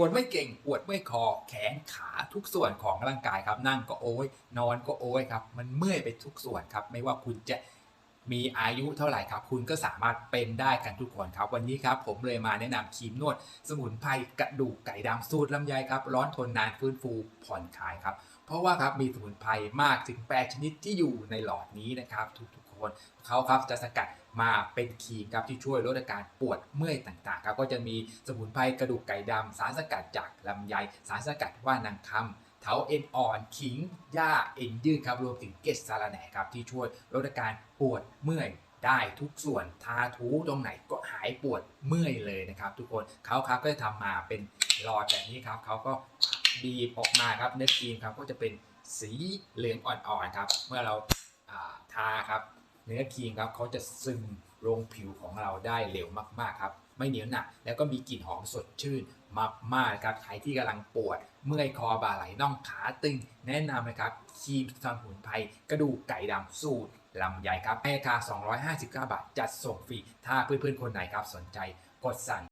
ปวดไม่เก่งปวดไม่คอแขนขาทุกส่วนของร่างกายครับนั่งก็โอ้ยนอนก็โอ้ยครับ มันเมื่อยไปทุกส่วนครับ ไม่ว่าคุณจะ มีอายุเท่าไหร่ครับ คุณก็สามารถเป็นได้กันทุกคนครับ วันนี้ครับผมเลยมาแนะนำครีมนวด สมุนไพรกระดูกไก่ดำสูตรลำไยครับ ร้อนทนนานฟื้นฟูผ่อนคลายครับ เพราะว่าครับมีสมุนไพรมากถึง8ชนิดที่อยู่ในหลอดนี้นะครับ ทุกๆคนเขาครับจะสกัดมาเป็นครีมครับที่ช่วยลดอาการปวดเมื่อยต่างๆครับก็จะมีสมุนไพรกระดูกไก่ดำสารสกัดจากลำไย สารสกัดว่านางคำ เถาเอ็นอ่อนขิงหญ้าเอ็นยืดครับรวมถึงเกสซาลาแหน่ครับที่ช่วยลดอาการปวดเมื่อยได้ทุกส่วนทาทูตรงไหนก็หายปวดเมื่อยเลยนะครับ ทุกคนเขาครับก็จะทำมาเป็นหลอดแบบนี้ครับเขาก็บีบออกมาครับเนื้อครีมครับก็จะเป็นสีเหลืองอ่อนๆครับ เมื่อเราอ่าทาครับ เนื้อครีมครับเขาจะซึมลงผิวของเราได้เร็วมากๆครับ ไม่เหนียวหนักแล้วก็มีกลิ่นหอมสดชื่นมากๆครับใครที่กำลังปวด เมื่อยคอบ่าไหล่น่องขาตึง แนะนำนะครับครีมสมุนไพรกระดูกไก่ดำสูตรลำใหญ่ครับให้ราคา 259 บาท จัดส่งฟรี ถ้าเพื่อนๆ คนไหนครับสนใจกดสั่ง